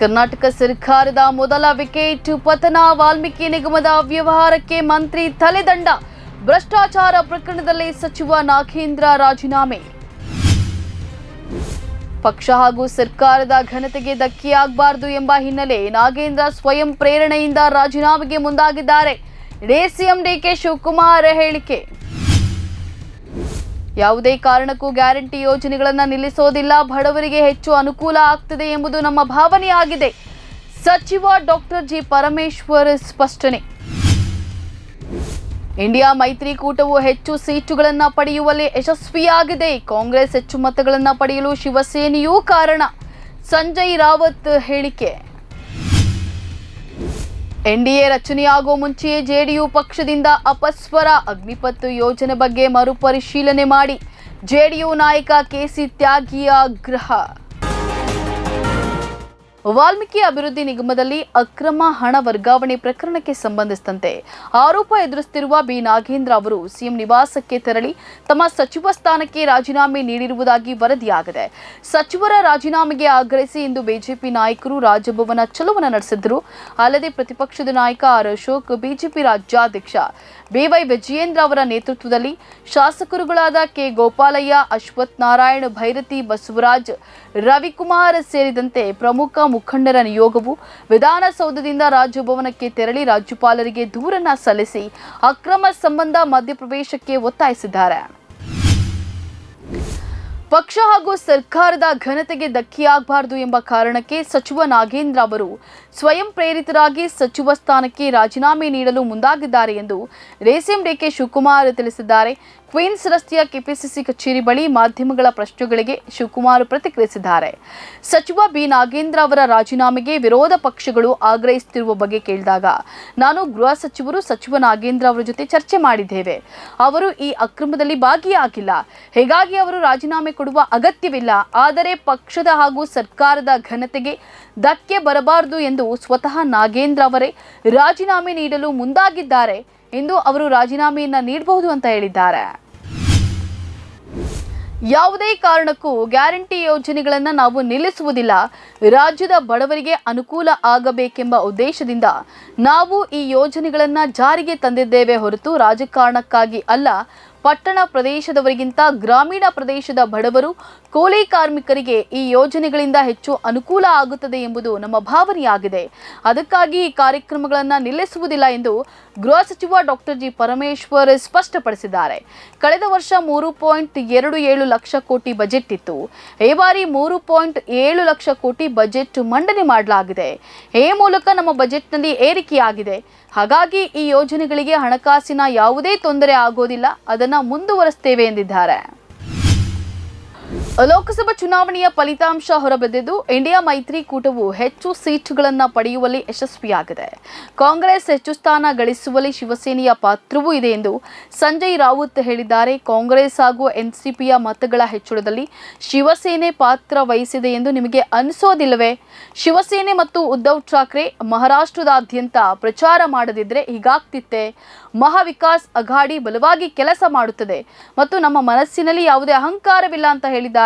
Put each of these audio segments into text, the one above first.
ಕರ್ನಾಟಕ ಸರ್ಕಾರದ ಮೊದಲ ವಿಕೆಟ್ ಪತನ ವಾಲ್ಮೀಕಿ ನಿಗಮದ ವ್ಯವಹಾರಕ್ಕೆ ಮಂತ್ರಿ ತಲೆದಂಡ. ಭ್ರಷ್ಟಾಚಾರ ಪ್ರಕರಣದಲ್ಲಿ ಸಚಿವ ನಾಗೇಂದ್ರ ರಾಜೀನಾಮೆ. ಪಕ್ಷ ಹಾಗೂ ಸರ್ಕಾರದ ಘನತೆಗೆ ಧಕ್ಕೆಯಾಗಬಾರದು ಎಂಬ ಹಿನ್ನೆಲೆ ನಾಗೇಂದ್ರ ಸ್ವಯಂ ಪ್ರೇರಣೆಯಿಂದ ರಾಜೀನಾಮೆಗೆ ಮುಂದಾಗಿದ್ದಾರೆ. ಡಿಸಿಎಂ ಡಿಕೆ ಶಿವಕುಮಾರ್ ಹೇಳಿಕೆ. ಯಾವುದೇ ಕಾರಣಕ್ಕೂ ಗ್ಯಾರಂಟಿ ಯೋಜನೆಗಳನ್ನು ನಿಲ್ಲಿಸೋದಿಲ್ಲ. ಬಡವರಿಗೆ ಹೆಚ್ಚು ಅನುಕೂಲ ಆಗ್ತದೆ ಎಂಬುದು ನಮ್ಮ ಭಾವನೆಯಾಗಿದೆ. ಸಚಿವ ಡಾಕ್ಟರ್ ಜಿ ಪರಮೇಶ್ವರ್ ಸ್ಪಷ್ಟನೆ. ಇಂಡಿಯಾ ಮೈತ್ರಿಕೂಟವು ಹೆಚ್ಚು ಸೀಟುಗಳನ್ನು ಪಡೆಯುವಲ್ಲಿ ಯಶಸ್ವಿಯಾಗಿದೆ. ಕಾಂಗ್ರೆಸ್ ಹೆಚ್ಚು ಮತಗಳನ್ನು ಪಡೆಯಲು ಶಿವಸೇನೆಯೂ ಕಾರಣ. ಸಂಜಯ್ ರಾವತ್ ಹೇಳಿಕೆ. ಎನ್ಡಿಎ ರಚನೆಯಾಗುವ ಮುಂಚೆಯೇ ಜೆಡಿಯು ಪಕ್ಷದಿಂದ ಅಪಸ್ವರ ಅಗ್ನಿಪತ್ತು ಯೋಜನೆ ಬಗ್ಗೆ ಮರುಪರಿಶೀಲನೆ ಮಾಡಿ ಜೆಡಿಯು ನಾಯಕ ಕೆಸಿ ತ್ಯಾಗಿಯ ಆಗ್ರಹ. ವಾಲ್ಮೀಕಿ ಅಭಿವೃದ್ಧಿ ನಿಗಮದಲ್ಲಿ ಅಕ್ರಮ ಹಣ ವರ್ಗಾವಣೆ ಪ್ರಕರಣಕ್ಕೆ ಸಂಬಂಧಿಸಿದಂತೆ ಆರೋಪ ಎದುರಿಸುತ್ತಿರುವ ಬಿ. ನಾಗೇಂದ್ರ ಅವರು ಸಿಎಂ ನಿವಾಸಕ್ಕೆ ತೆರಳಿ ತಮ್ಮ ಸಚಿವ ಸ್ಥಾನಕ್ಕೆ ರಾಜೀನಾಮೆ ನೀಡಿರುವುದಾಗಿ ವರದಿಯಾಗಿದೆ. ಸಚಿವರ ರಾಜೀನಾಮೆಗೆ ಆಗ್ರಹಿಸಿ ಇಂದು ಬಿಜೆಪಿ ನಾಯಕರು ರಾಜಭವನ ಚಲುವನ ನಡೆಸಿದ್ರು ಅಲ್ಲದೆ ಪ್ರತಿಪಕ್ಷದ ನಾಯಕ ಆರ್. ಅಶೋಕ್, ಬಿಜೆಪಿ ರಾಜ್ಯಾಧ್ಯಕ್ಷ ಬಿವೈ ವಿಜಯೇಂದ್ರ ಅವರ ನೇತೃತ್ವದಲ್ಲಿ ಶಾಸಕರುಗಳಾದ ಕೆ. ಗೋಪಾಲಯ್ಯ ಅಶ್ವಥ್ ನಾರಾಯಣ್, ಭೈರತಿ ಬಸವರಾಜ್, ರವಿಕುಮಾರ್ ಸೇರಿದಂತೆ ಪ್ರಮುಖ ಮುಖಂಡರ ನಿಯೋಗವು ವಿಧಾನಸೌಧದಿಂದ ರಾಜಭವನಕ್ಕೆ ತೆರಳಿ ರಾಜ್ಯಪಾಲರಿಗೆ ದೂರನ್ನ ಸಲ್ಲಿಸಿ ಅಕ್ರಮ ಸಂಬಂಧ ಮಧ್ಯಪ್ರವೇಶಕ್ಕೆ ಒತ್ತಾಯಿಸಿದ್ದಾರೆ. ಪಕ್ಷ ಹಾಗೂ ಸರ್ಕಾರದ ಘನತೆಗೆ ಧಕ್ಕೆಯಾಗಬಾರದು ಎಂಬ ಕಾರಣಕ್ಕೆ ಸಚಿವ ನಾಗೇಂದ್ರ ಅವರು ಸ್ವಯಂ ಪ್ರೇರಿತರಾಗಿ ಸಚಿವ ಸ್ಥಾನಕ್ಕೆ ರಾಜೀನಾಮೆ ನೀಡಲು ಮುಂದಾಗಿದ್ದಾರೆ ಎಂದು ರೇಸಿಂ ಡಿಕೆ ಶಿವಕುಮಾರ್ ತಿಳಿಸಿದ್ದಾರೆ. ಕ್ವೀನ್ಸ್ ರಸ್ತೆಯ ಕೆಪಿಸಿಸಿ ಕಚೇರಿ ಬಳಿ ಮಾಧ್ಯಮಗಳ ಪ್ರಶ್ನೆಗಳಿಗೆ ಶಿವಕುಮಾರ್ ಪ್ರತಿಕ್ರಿಯಿಸಿದ್ದಾರೆ. ಸಚಿವ ಬಿ. ನಾಗೇಂದ್ರ ಅವರ ರಾಜೀನಾಮೆಗೆ ವಿರೋಧ ಪಕ್ಷಗಳು ಆಗ್ರಹಿಸುತ್ತಿರುವ ಬಗ್ಗೆ ಕೇಳಿದಾಗ, ನಾನು ಗೃಹ ಸಚಿವರು ಸಚಿವ ನಾಗೇಂದ್ರ ಅವರ ಜೊತೆ ಚರ್ಚೆ ಮಾಡಿದ್ದೇವೆ. ಅವರು ಈ ಅಕ್ರಮದಲ್ಲಿ ಭಾಗಿಯಾಗಿಲ್ಲ. ಹೀಗಾಗಿ ಅವರು ರಾಜೀನಾಮೆ ಕೊಡುವ ಅಗತ್ಯವಿಲ್ಲ. ಆದರೆ ಪಕ್ಷದ ಹಾಗೂ ಸರ್ಕಾರದ ಘನತೆಗೆ ಧಕ್ಕೆ ಬರಬಾರದು ಎಂದು ಸ್ವತಃ ನಾಗೇಂದ್ರ ಅವರೇ ರಾಜೀನಾಮೆ ನೀಡಲು ಮುಂದಾಗಿದ್ದಾರೆ ಎಂದು ಅವರು ರಾಜೀನಾಮೆಯನ್ನು ನೀಡಬಹುದು ಅಂತ ಹೇಳಿದ್ದಾರೆ. ಯಾವುದೇ ಕಾರಣಕ್ಕೂ ಗ್ಯಾರಂಟಿ ಯೋಜನೆಗಳನ್ನು ನಾವು ನಿಲ್ಲಿಸುವುದಿಲ್ಲ. ರಾಜ್ಯದ ಬಡವರಿಗೆ ಅನುಕೂಲ ಆಗಬೇಕೆಂಬ ಉದ್ದೇಶದಿಂದ ನಾವು ಈ ಯೋಜನೆಗಳನ್ನು ಜಾರಿಗೆ ತಂದಿದ್ದೇವೆ ಹೊರತು ರಾಜಕಾರಣಕ್ಕಾಗಿ ಅಲ್ಲ. ಪಟ್ಟಣ ಪ್ರದೇಶದವರಿಗಿಂತ ಗ್ರಾಮೀಣ ಪ್ರದೇಶದ ಬಡವರು ಕೂಲಿ ಕಾರ್ಮಿಕರಿಗೆ ಈ ಯೋಜನೆಗಳಿಂದ ಹೆಚ್ಚು ಅನುಕೂಲ ಆಗುತ್ತದೆ ಎಂಬುದು ನಮ್ಮ ಭಾವನೆಯಾಗಿದೆ. ಅದಕ್ಕಾಗಿ ಈ ಕಾರ್ಯಕ್ರಮಗಳನ್ನು ನಿಲ್ಲಿಸುವುದಿಲ್ಲ ಎಂದು ಗೃಹ ಸಚಿವ ಡಾಕ್ಟರ್ ಜಿ ಪರಮೇಶ್ವರ್ ಸ್ಪಷ್ಟಪಡಿಸಿದ್ದಾರೆ. ಕಳೆದ ವರ್ಷ ಮೂರು ಪಾಯಿಂಟ್ ಎರಡು ಏಳು ಲಕ್ಷ ಕೋಟಿ ಬಜೆಟ್ ಇತ್ತು. ಈ ಬಾರಿ ಮೂರು ಪಾಯಿಂಟ್ ಏಳು ಲಕ್ಷ ಕೋಟಿ ಬಜೆಟ್ ಮಂಡನೆ ಮಾಡಲಾಗಿದೆ. ಈ ಮೂಲಕ ನಮ್ಮ ಬಜೆಟ್ನಲ್ಲಿ ಏರಿಕೆಯಾಗಿದೆ. ಹಾಗಾಗಿ ಈ ಯೋಜನೆಗಳಿಗೆ ಹಣಕಾಸಿನ ಯಾವುದೇ ತೊಂದರೆ ಆಗೋದಿಲ್ಲ. ಅದನ್ನು ಮುಂದುವರಿಸ್ತೇವೆ ಎಂದಿದ್ದಾರೆ. ಲೋಕಸಭಾ ಚುನಾವಣೆಯ ಫಲಿತಾಂಶ ಹೊರಬಿದ್ದಿದ್ದು, ಇಂಡಿಯಾ ಮೈತ್ರಿಕೂಟವು ಹೆಚ್ಚು ಸೀಟುಗಳನ್ನು ಪಡೆಯುವಲ್ಲಿ ಯಶಸ್ವಿಯಾಗಿದೆ. ಕಾಂಗ್ರೆಸ್ ಹೆಚ್ಚು ಸ್ಥಾನ ಗಳಿಸುವಲ್ಲಿ ಶಿವಸೇನೆಯ ಪಾತ್ರವೂ ಇದೆ ಎಂದು ಸಂಜಯ್ ರಾವುತ್ ಹೇಳಿದ್ದಾರೆ. ಕಾಂಗ್ರೆಸ್ ಹಾಗೂ ಎನ್ಸಿಪಿಯ ಮತಗಳ ಹೆಚ್ಚಳದಲ್ಲಿ ಶಿವಸೇನೆ ಪಾತ್ರ ವಹಿಸಿದೆ ಎಂದು ನಿಮಗೆ ಅನಿಸೋದಿಲ್ಲವೇ? ಶಿವಸೇನೆ ಮತ್ತು ಉದ್ಧವ್ ಠಾಕ್ರೆ ಮಹಾರಾಷ್ಟ್ರದಾದ್ಯಂತ ಪ್ರಚಾರ ಮಾಡದಿದ್ರೆ ಹೀಗಾಗ್ತಿತ್ತೆ? ಮಹಾವಿಕಾಸ್ ಅಘಾಡಿ ಬಲವಾಗಿ ಕೆಲಸ ಮಾಡುತ್ತದೆ ಮತ್ತು ನಮ್ಮ ಮನಸ್ಸಿನಲ್ಲಿ ಯಾವುದೇ ಅಹಂಕಾರವಿಲ್ಲ ಅಂತ ಹೇಳಿದ್ದಾರೆ.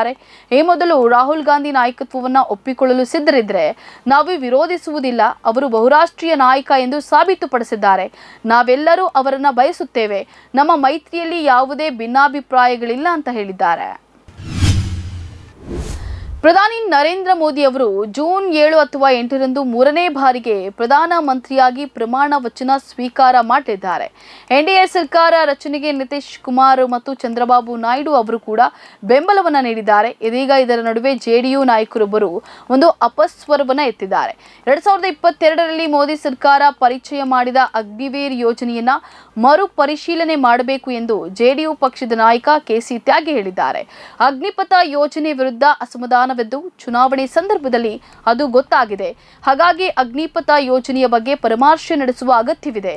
ಈ ಮೊದಲು ರಾಹುಲ್ ಗಾಂಧಿ ನಾಯಕತ್ವವನ್ನು ಒಪ್ಪಿಕೊಳ್ಳಲು ಸಿದ್ಧರಿದ್ದರೆ ನಾವು ವಿರೋಧಿಸುವುದಿಲ್ಲ, ಅವರು ಬಹುರಾಷ್ಟ್ರೀಯ ನಾಯಕ ಎಂದು ಸಾಬೀತುಪಡಿಸಿದ್ದಾರೆ. ನಾವೆಲ್ಲರೂ ಅವರನ್ನು ಬಯಸುತ್ತೇವೆ. ನಮ್ಮ ಮೈತ್ರಿಯಲ್ಲಿ ಯಾವುದೇ ಭಿನ್ನಾಭಿಪ್ರಾಯಗಳಿಲ್ಲ ಅಂತ ಹೇಳಿದ್ದಾರೆ. ಪ್ರಧಾನಿ ನರೇಂದ್ರ ಮೋದಿ ಅವರು ಜೂನ್ ಏಳು ಅಥವಾ ಎಂಟರಂದು ಮೂರನೇ ಬಾರಿಗೆ ಪ್ರಧಾನ ಮಂತ್ರಿಯಾಗಿ ಪ್ರಮಾಣ ವಚನ ಸ್ವೀಕಾರ ಮಾಡಿದ್ದಾರೆ ಎನ್ಡಿಎ ಸರ್ಕಾರ ರಚನೆಗೆ ನಿತೀಶ್ ಕುಮಾರ್ ಮತ್ತು ಚಂದ್ರಬಾಬು ನಾಯ್ಡು ಅವರು ಕೂಡ ಬೆಂಬಲವನ್ನು ನೀಡಿದ್ದಾರೆ. ಇದೀಗ ಇದರ ನಡುವೆ ಜೆಡಿಯು ನಾಯಕರೊಬ್ಬರು ಒಂದು ಅಪಸ್ವರವನ್ನು ಎತ್ತಿದ್ದಾರೆ. ಎರಡ್ ಸಾವಿರದ ಮೋದಿ ಸರ್ಕಾರ ಪರಿಚಯ ಮಾಡಿದ ಅಗ್ನಿವೀರ್ ಯೋಜನೆಯನ್ನ ಮರು ಪರಿಶೀಲನೆ ಮಾಡಬೇಕು ಎಂದು ಜೆಡಿಯು ಪಕ್ಷದ ನಾಯಕ ಕೆಸಿ ತ್ಯಾಗಿ ಹೇಳಿದ್ದಾರೆ. ಅಗ್ನಿಪಥ ಯೋಜನೆ ವಿರುದ್ಧ ಅಸಮಾಧಾನ ಕಾರಣವೆಂದು ಚುನಾವಣೆ ಸಂದರ್ಭದಲ್ಲಿ ಅದು ಗೊತ್ತಾಗಿದೆ. ಹಾಗಾಗಿ ಅಗ್ನಿಪಥ ಯೋಜನೆಯ ಬಗ್ಗೆ ಪರಾಮರ್ಶೆ ನಡೆಸುವ ಅಗತ್ಯವಿದೆ.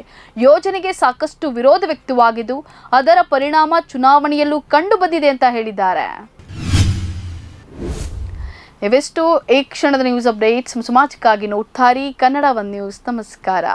ಯೋಜನೆಗೆ ಸಾಕಷ್ಟು ವಿರೋಧ ವ್ಯಕ್ತವಾಗಿದ್ದು ಅದರ ಪರಿಣಾಮ ಚುನಾವಣೆಯಲ್ಲೂ ಕಂಡು ಬಂದಿದೆ ಅಂತ ಹೇಳಿದ್ದಾರೆ. ಇವೆಷ್ಟು. ಈ ಕ್ಷಣದ ನ್ಯೂಸ್ ಅಪ್ಡೇಟ್ಸ್ ಸಮಾಜಕ್ಕಾಗಿ ನೋಡ್ತಾರಿ ಕನ್ನಡ ಒನ್ ನ್ಯೂಸ್ ನಮಸ್ಕಾರ.